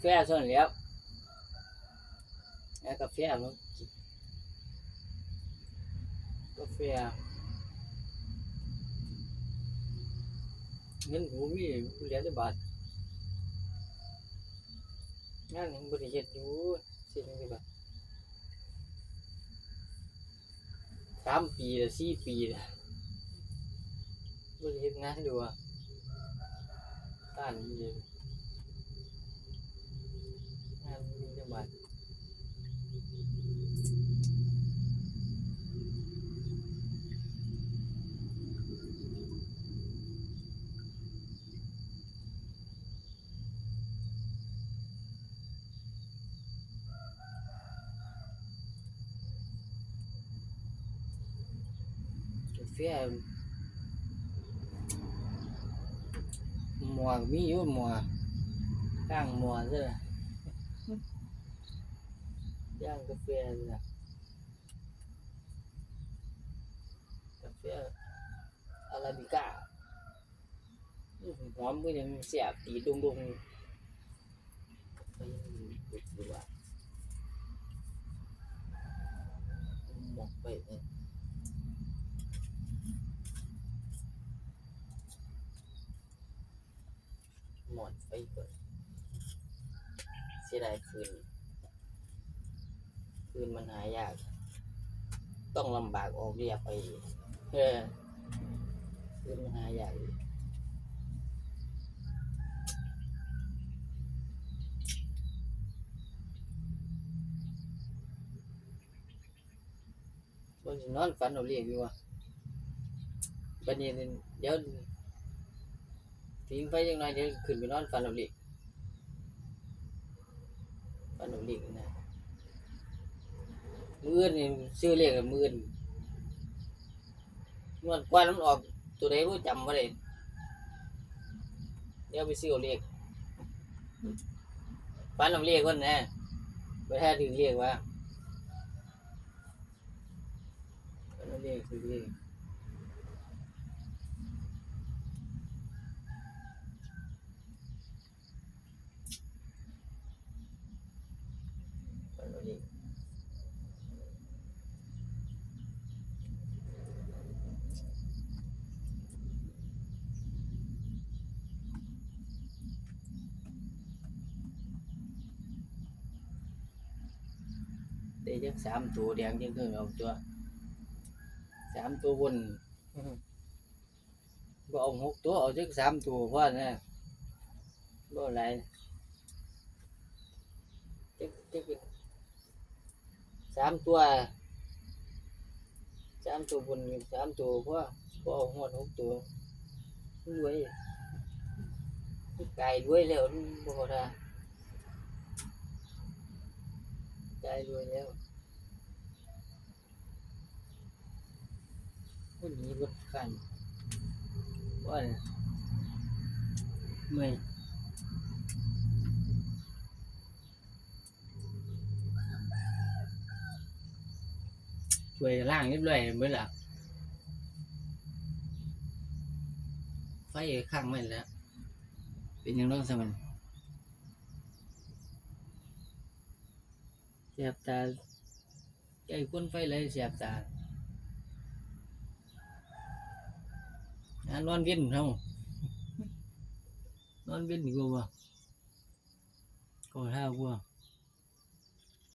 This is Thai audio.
แฟส่วนแล้วแล้วกาแฟมันกาแฟเงินหูมีเหลือแต่บาทงานยังบริเฮ็ดอยู่สิจังซี่บาทสามปีละสี่ปีละบริเฮ็ดงานดูอะต้านอยู่เลย กาแฟหมวกมีอยู่หมวกข้างหมวกเด้อย่า งกาแฟเด้อกาแฟอาราบิก้าอื้อหือหอมก็ยังเบตีดไปดูว่าหมอกไปเนี่ยเสียดายคืนคืนมันหายาก ต้องลำบากออกเรียบไปเออคืนมันหายากอยู่บนนอนฝันเราเรียกอยู่ว่ะบันนี้เดี๋ยว ทิ้งไปยังไงเดี๋ยวขึ้นไปนอนฟันเอาเหล็กฟันเอาเหล็กนะมืออื่นนี่ซื้อเลขกับมืออื่นวดกว่าน้ำออกตัวใดก็จำไม่ได้เดี๋ยวไปซื้อเอาเลขฟันเอาเลขคนนะไปแท้ถึงเลขว่าฟันเอาเลขถึงเลขฟั ได้จักสามตัวแดงจังเครื่องเอาตัวสามตัวบนบ่เอาหกตัวเอาจักสามตัวพอนะบ่อะไรจักจักสามตัวสามตัวบนสามตัวพอบ่เอาหอดหกตัวรวยไก่รวยแล้วบ่พอ ท่าไก่รวยแล้วคนนี้รถกันว่าเนี่ยเมื่อยช่วยล่างเรียบร้อยเมื่อละไฟข้างไม่แล้ว เป็นยังไงสมันเสีย บตาใจคนไฟเลยเสียบตา à, นอนเวียนเฮานอนเวียนดีกว่าบ่ก็ท่าว่า